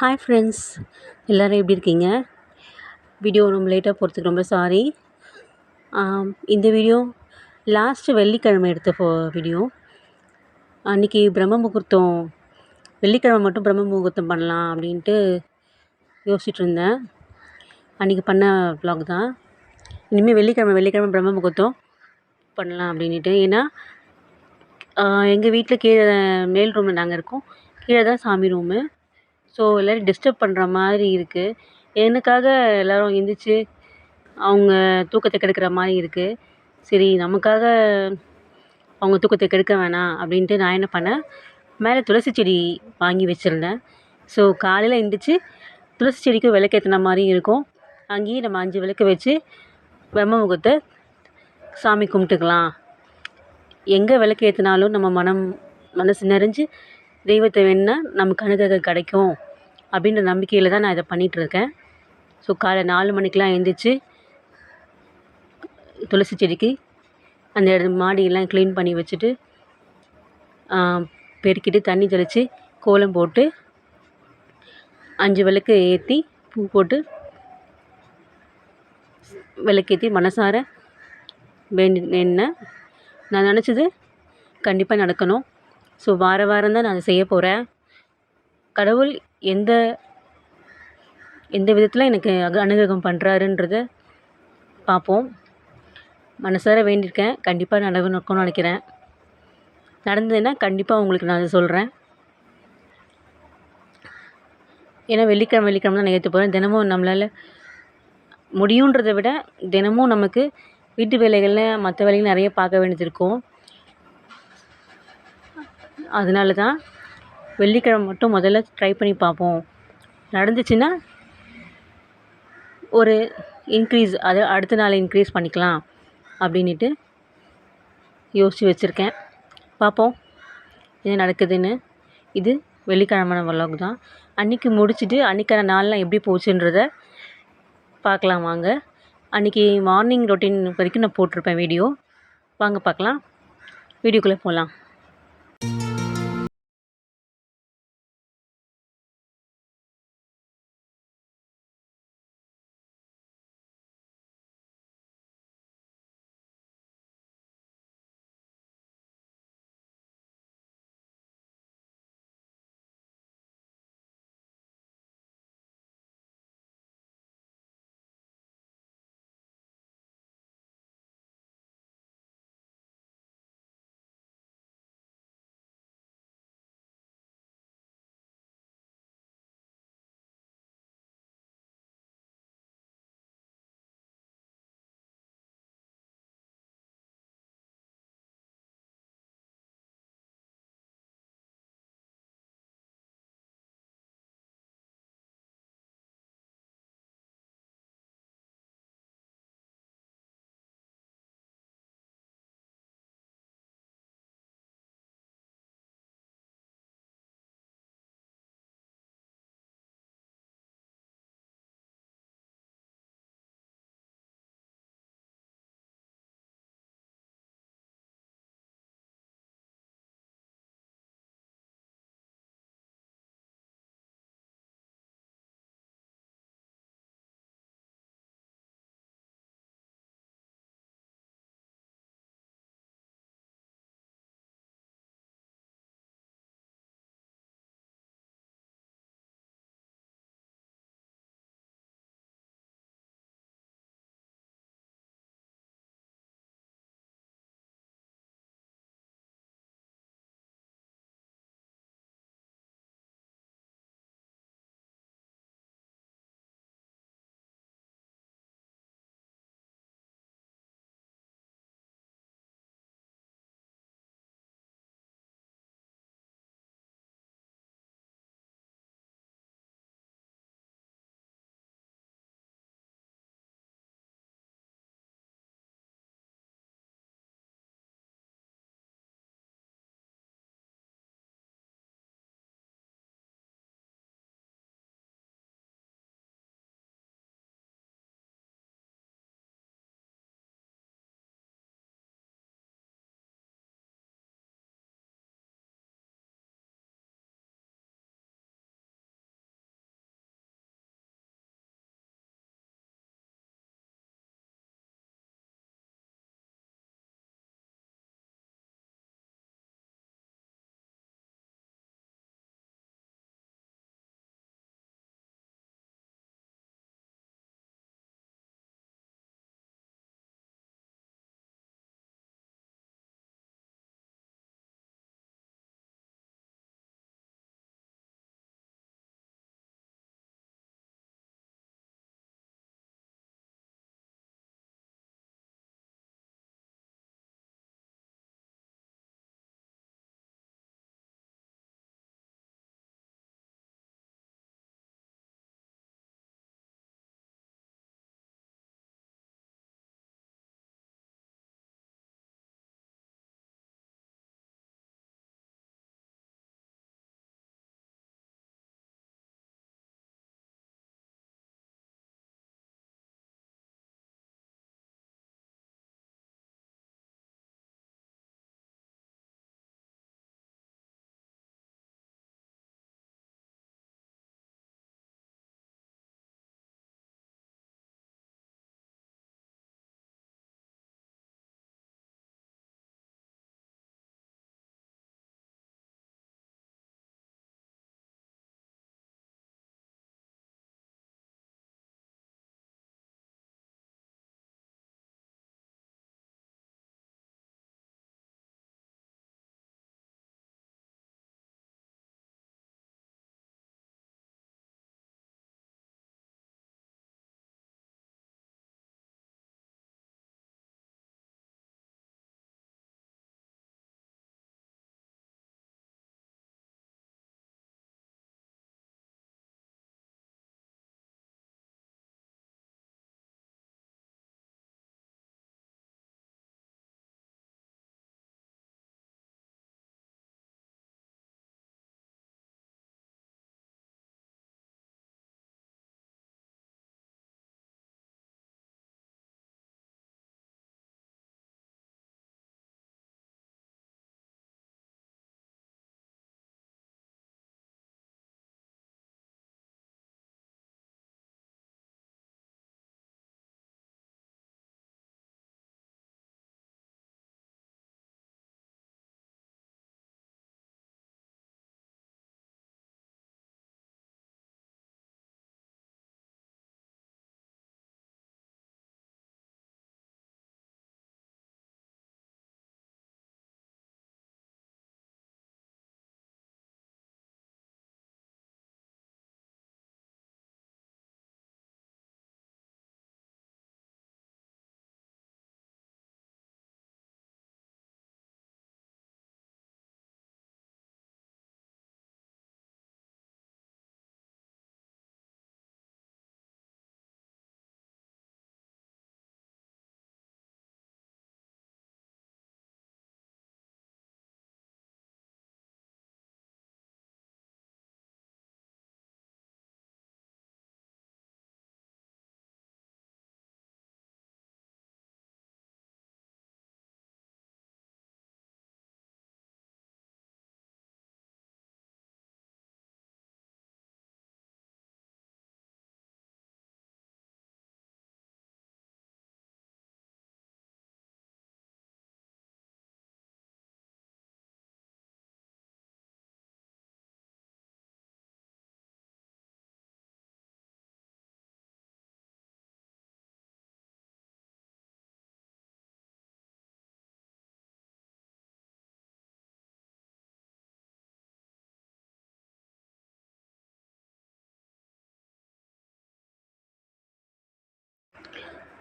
Hi friends எல்லோரும் எப்படி இருக்கீங்க? வீடியோ ரொம்ப லேட்டாக போகிறதுக்கு ரொம்ப சாரி இந்த வீடியோ லாஸ்ட்டு வெள்ளிக்கிழமை எடுத்த ஃபோ வீடியோ அன்றைக்கி பிரம்ம முகூர்த்தம். வெள்ளிக்கிழமை மட்டும் பிரம்ம முகூர்த்தம் பண்ணலாம் அப்படின்ட்டு யோசிச்சுட்டு இருந்தேன். அன்றைக்கி பண்ண ப்ளாக் தான். இனிமேல் வெள்ளிக்கிழமை வெள்ளிக்கிழமை பிரம்ம முகூர்த்தம் பண்ணலாம் அப்படின்ட்டு ஏன்னா எங்கள் வீட்டில் கீழே மேல் ரூமில் நாங்கள் இருக்கோம். கீழே தான் சாமி ரூமு ஸோ எல்லோரையும் டிஸ்டர்ப் பண்ணுற மாதிரி இருக்குது எனக்காக எல்லோரும் எழுந்திரிச்சி அவங்க தூக்கத்தை கெடுக்கிற மாதிரி இருக்குது சரி நமக்காக அவங்க தூக்கத்தை கெடுக்க வேணாம் அப்படின்ட்டு நான் என்ன பண்ணேன்? மேலே துளசி செடி வாங்கி வச்சுருந்தேன். ஸோ காலையில் எழுந்திரிச்சி துளசி செடிக்கு விளக்கேத்துன மாதிரியும் இருக்கும். அங்கேயும் நம்ம அஞ்சு விளக்கு வச்சு பிரம்ம முகத்தை சாமி கும்பிட்டுக்கலாம். எங்கே விளக்கு ஏற்றினாலும் நம்ம மனம் மனசு நிறைஞ்சு தெய்வத்தை வேணுன்னா நமக்கு அனுகிரகம் கிடைக்கும். அப்படின்ற நம்பிக்கையில் தான் நான் இதை பண்ணிகிட்ருக்கேன் ஸோ காலை நாலு மணிக்கெலாம் எழுந்திரிச்சி துளசி செடிக்கு அந்த இடம் மாடியெல்லாம் க்ளீன் பண்ணி வச்சுட்டு பெருக்கிட்டு தண்ணி தெளித்து கோலம் போட்டு அஞ்சு விளக்கு ஏற்றி பூ போட்டு விளக்கேற்றி மனசார வேண்டி வேண்டினேன் நான் நினச்சது கண்டிப்பாக நடக்கணும். ஸோ வார வாரம் தான் நான் அதை செய்ய போகிறேன் கடவுள் எந்த எந்த விதத்தில் எனக்கு அக அனுகிரகம் பண்ணுறாருன்றத பார்ப்போம் மனசார வேண்டியிருக்கேன். கண்டிப்பாக நடக்கணும்னு நினைக்கிறேன். நடந்ததுன்னா கண்டிப்பாக உங்களுக்கு நான் அதை சொல்கிறேன் ஏன்னா வெள்ளிக்கிழமை வெள்ளிக்கிழமை தான் நான் ஏற்று போகிறேன் தினமும் நம்மளால் முடியுன்றதை விட தினமும் நமக்கு வீட்டு வேலைகளில் மற்ற வேலைகள் நிறைய பார்க்க வேண்டியது இருக்கும். அதனால தான் வெள்ளிக்கிழமை மட்டும் முதல்ல ட்ரை பண்ணி பார்ப்போம். நடந்துச்சுன்னா ஒரு இன்க்ரீஸ் அது அடுத்த நாள் இன்க்ரீஸ் பண்ணிக்கலாம் அப்படின்ட்டு யோசித்து வச்சுருக்கேன். பார்ப்போம். என்ன நடக்குதுன்னு. இது வெள்ளிக்கிழமை வளாக் தான். அன்றைக்கி முடிச்சுட்டு அன்றைக்கான நாள்லாம் எப்படி போச்சுன்றத பார்க்கலாம் வாங்க. அன்றைக்கி மார்னிங் ரொட்டீன் வரைக்கும் நான் போட்டிருப்பேன் வீடியோ வாங்க பார்க்கலாம். வீடியோக்குள்ளே போகலாம்.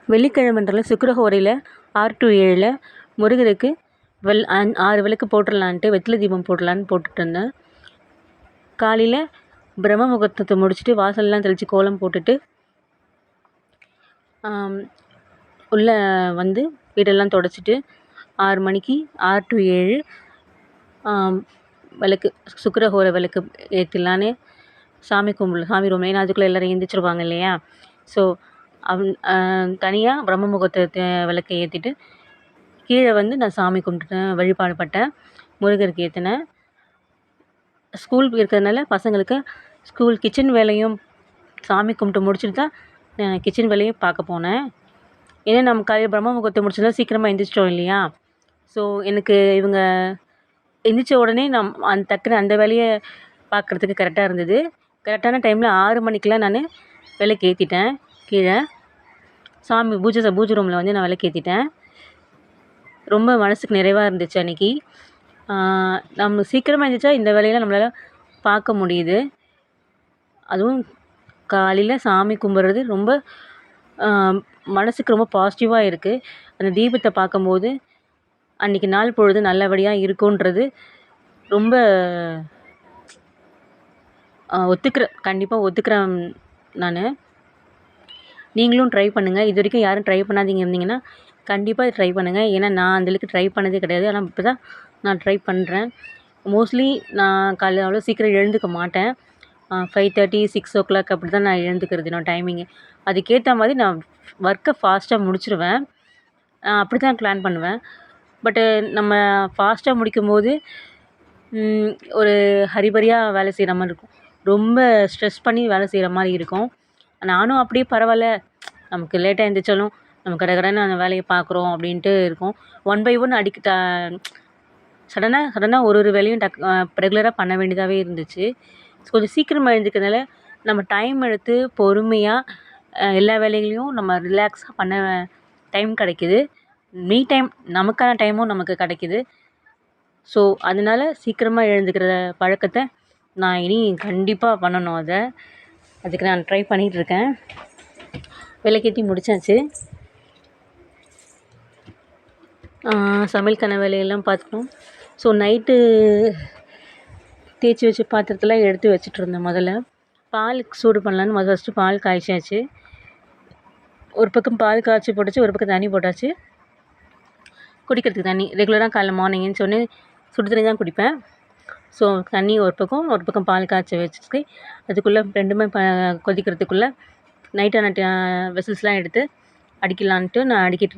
வெள்ளிக்கிழமைன்றல சுக்கரஹோரையில் ஆறு டு ஏழில் முருகருக்கு வெள் அஞ் ஆறு விளக்கு போட்டுடலான்ட்டு வெற்றில தீபம் போடலான்னு போட்டுட்டு இருந்தேன் காலையில் பிரம்ம முகூர்த்தத்தை முடிச்சுட்டு வாசல்லாம் தெளித்து கோலம் போட்டுட்டு உள்ளே வந்து வீடெல்லாம் தொடச்சிட்டு ஆறு மணிக்கு ஆறு டு ஏழு விளக்கு சுக்கரஹோரை விளக்கு ஏற்றிடலான்னு சாமி கும்பிடல சாமி ரூம் ஏன்னா அதுக்குள்ளே எல்லோரும் எழுந்திரிச்சிருவாங்க இல்லையா? ஸோ அவன் தனியாக பிரம்ம முகூர்த்தத்தை விளக்க ஏற்றிட்டு கீழே வந்து நான் சாமி கும்பிட்டுட்டேன் வழிபாடு பட்டேன் முருகருக்கு ஏற்றினேன் ஸ்கூல் இருக்கிறதுனால பசங்களுக்கு ஸ்கூல் கிச்சன் வேலையும் சாமி கும்பிட்டு முடிச்சுட்டு தான் நான் கிச்சன் வேலையும் பார்க்க போனேன். ஏன்னா நம்ம காலையில் பிரம்ம முகூர்த்தம் முடிச்சதால் சீக்கிரமாக எழுந்திரிச்சிட்டோம் இல்லையா? ஸோ எனக்கு இவங்க எந்திரிச்ச உடனே நம் அந்த டக்குன்னு அந்த வேலையை பார்க்குறதுக்கு கரெக்டாக இருந்தது. கரெக்டான டைமில் ஆறு மணிக்கெலாம் நான் விளக்கு ஏற்றிட்டேன் கீழே. சாமி பூஜை பூஜை ரூமில் வந்து நான் விளக்கேற்றிட்டேன் ரொம்ப மனதுக்கு நிறைவாக இருந்துச்சு அன்றைக்கி நம்ம சீக்கிரமாக எழுந்திரிச்சா இந்த வேலையெல்லாம் நம்மளால் பார்க்க முடியுது. அதுவும் காலையில் சாமி கும்பிட்றது ரொம்ப மனதுக்கு ரொம்ப பாசிட்டிவாக இருக்குது அந்த தீபத்தை பார்க்கும்போது அன்றைக்கி நாள் பொழுது நல்லபடியாக இருக்குன்றது ரொம்ப ஒத்துக்கிறேன் கண்டிப்பாக ஒத்துக்கிறேன் நான். நீங்களும் ட்ரை பண்ணுங்கள் இது வரைக்கும் யாரும் ட்ரை பண்ணாதீங்க இருந்தீங்கன்னா கண்டிப்பாக ட்ரை பண்ணுங்கள் ஏன்னா நான் அந்தளவுக்கு ட்ரை பண்ணதே கிடையாது. ஆனால் இப்போ தான் நான் ட்ரை பண்ணுறேன் மோஸ்ட்லி நான் காலையில் அவ்வளோ சீக்கிரம் எழுந்துக்க மாட்டேன். Five thirty six o'clock அப்படி தான் நான் எழுந்துக்கிறது நான் டைமிங்கு அதுக்கேற்ற மாதிரி நான் ஒர்க்கை ஃபாஸ்ட்டாக முடிச்சிடுவேன் அப்படி தான் பிளான் பண்ணுவேன். பட்டு நம்ம ஃபாஸ்ட்டாக முடிக்கும்போது ஒரு ஹரிபரியாக வேலை செய்கிற மாதிரி இருக்கும். ரொம்ப ஸ்ட்ரெஸ் பண்ணி வேலை செய்கிற மாதிரி இருக்கும். நானும் அப்படியே பரவாயில்ல. நமக்கு லேட்டாக எழுந்திரிச்சாலும் நம்ம கடை கடைன்னு அந்த வேலையை பார்க்குறோம் அப்படின்ட்டு இருக்கும். ஒன் பை ஒன் அடிக்க சடனாக சடனாக ஒரு ஒரு வேலையும் டக் ரெகுலராக பண்ண வேண்டியதாகவே இருந்துச்சு. கொஞ்சம் சீக்கிரமாக எழுந்திரிக்கிறதுனால நம்ம டைம் எடுத்து பொறுமையாக எல்லா வேலைகளையும் நம்ம ரிலாக்ஸாக பண்ண டைம் கிடைக்கிது. மீ டைம் நமக்கான டைமும் நமக்கு கிடைக்கிது. ஸோ அதனால சீக்கிரமாக எழுந்துக்கிற பழக்கத்தை நான் இனி கண்டிப்பாக பண்ணணும் அதை. அதுக்கு நான் ட்ரை பண்ணிகிட்ருக்கேன் விளக்கேற்றி முடித்தாச்சு கன வேலையெல்லாம் பார்த்துக்கணும் ஸோ நைட்டு தேய்ச்சி வச்சு பாத்திரத்தெல்லாம் எடுத்து வச்சிட்ருந்தேன் முதல்ல. பால் சூடு பண்ணலான்னு முதல் ஃபஸ்ட்டு பால் காய்ச்சாச்சு. ஒரு பக்கம் பால் காய்ச்சி போட்டாச்சு ஒரு பக்கம் தண்ணி போட்டாச்சு. குடிக்கிறதுக்கு தண்ணி. ரெகுலராக காலைல மார்னிங்னு சொன்னேன். சுடு தண்ணி தான் குடிப்பேன். ஸோ தண்ணி ஒரு பக்கம் ஒரு பக்கம் பால் காய்ச்சி வச்சுட்டு அதுக்குள்ளே ரெண்டுமே ப கொதிக்கிறதுக்குள்ளே நைட்டான வெசல்ஸ்லாம் uh, எடுத்து அடிக்கலான்ட்டு நான் அடிக்கிட்டு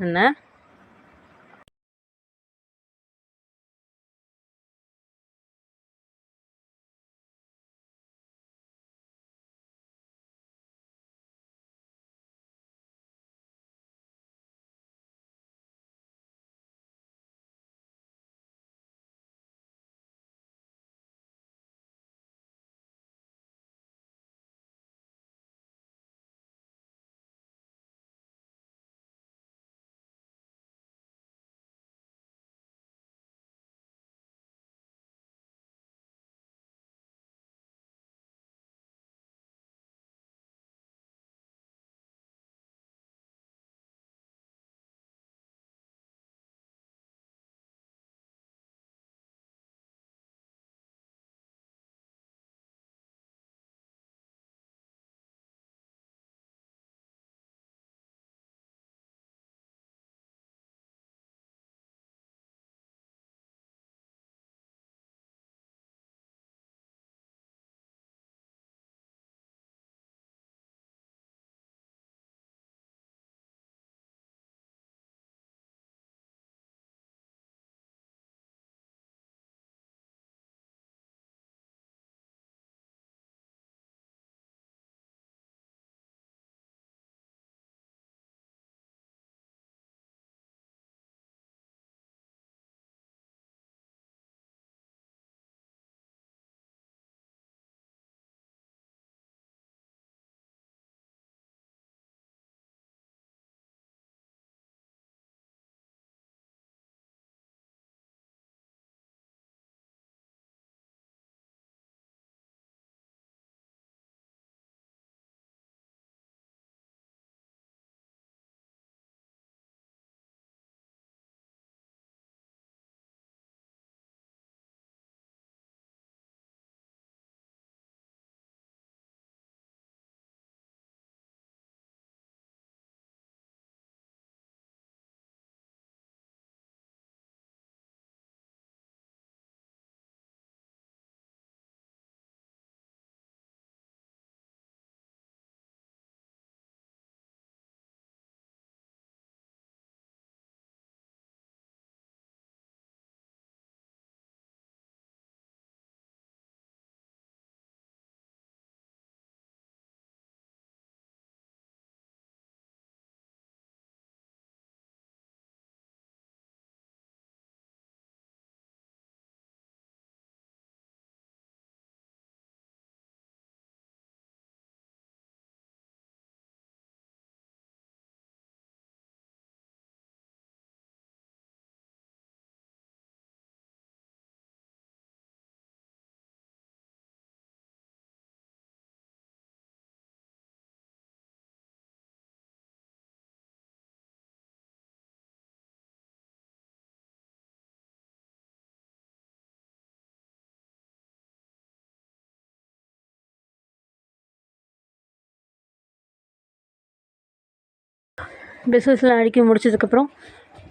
பிஸ்னஸ்லாம் அடிக்க அடுக்கி முடிச்சதுக்கப்புறம்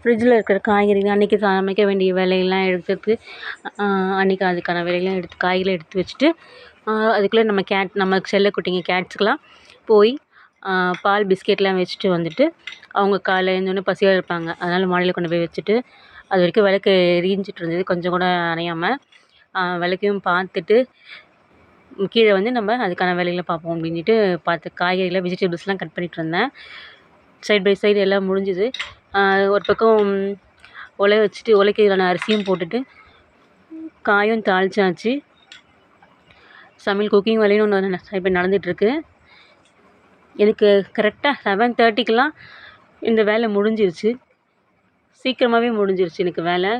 ஃப்ரிட்ஜில் இருக்கிற காய்கறிகள் அன்றைக்கி சமைக்க வேண்டிய வேலையெல்லாம் எடுத்துட்டு அன்றைக்கி அதுக்கான வேலையெல்லாம் எடுத்து காய்கறிலாம் எடுத்து வச்சுட்டு அதுக்குள்ளே நம்ம கேட் நம்ம செல்லக்குட்டிங்க கேட்ஸுக்கெல்லாம் போய் பால் பிஸ்கெட்லாம் வச்சுட்டு வந்துட்டு அவங்க காலைல எழுந்தோடனே பசியாக இருப்பாங்க. அதனால் மாடியில் கொண்டு போய் வச்சுட்டு அது வரைக்கும் விளக்கு எரிஞ்சிட்டு இருந்தது. கொஞ்சம் கூட அணையாமல் விளக்கையும் பார்த்துட்டு கீழே வந்து நம்ம அதுக்கான வேலைகளை பார்ப்போம் அப்படின்ட்டு பார்த்து காய்கறிகளை வெஜிடபிள்ஸ்லாம் கட் பண்ணிகிட்டு இருந்தேன். சைட் பை சைடு எல்லாம் முடிஞ்சுது. ஒரு பக்கம் உலைய வச்சுட்டு உலைக்கு அரிசியும் போட்டுட்டு காயும் தாளிச்சாச்சு. சமையல் குக்கிங் வேலையும் ஒன்று இப்போ நடந்துகிட்ருக்கு எனக்கு கரெக்டாக செவன் தேர்ட்டிக்கெலாம் இந்த வேலை முடிஞ்சிருச்சு. சீக்கிரமாகவே முடிஞ்சிருச்சு எனக்கு வேலை.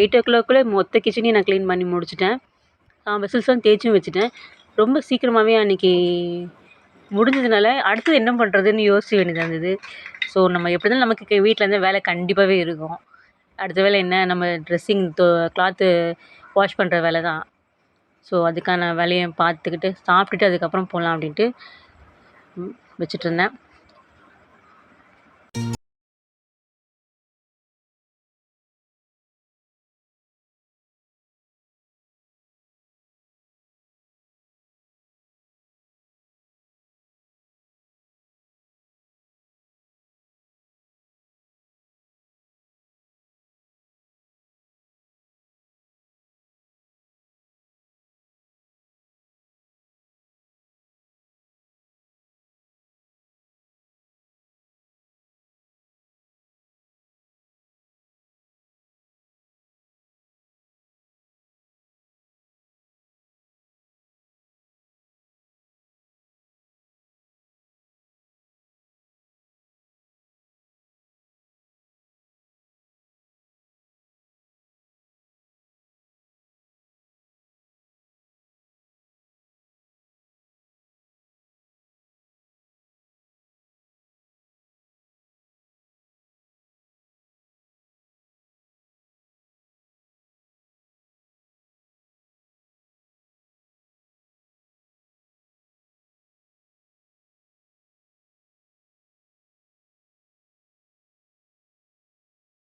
எயிட் ஓ கிளாக்குள்ளே மொத்த கிச்சனையும் நான் க்ளீன் பண்ணி முடிச்சிட்டேன். வெசல்ஸ்லாம் தேய்ச்சும் வச்சுட்டேன். ரொம்ப சீக்கிரமாகவே அன்றைக்கி முடிஞ்சதுனால அடுத்தது என்ன பண்ணுறதுன்னு யோசிக்க வேண்டியதாக இருந்தது. ஸோ நம்ம எப்படி இருந்தாலும் நமக்கு வீட்டிலேருந்து வேலை கண்டிப்பாகவே இருக்கும். அடுத்த வேலை என்ன நம்ம ட்ரெஸ்ஸிங் தோ கிளாத்து வாஷ் பண்ணுற வேலை தான். ஸோ அதுக்கான வேலையை பார்த்துக்கிட்டு சாப்பிட்டுட்டு அதுக்கப்புறம் போகலாம் அப்படின்ட்டு வச்சுட்ருந்தேன்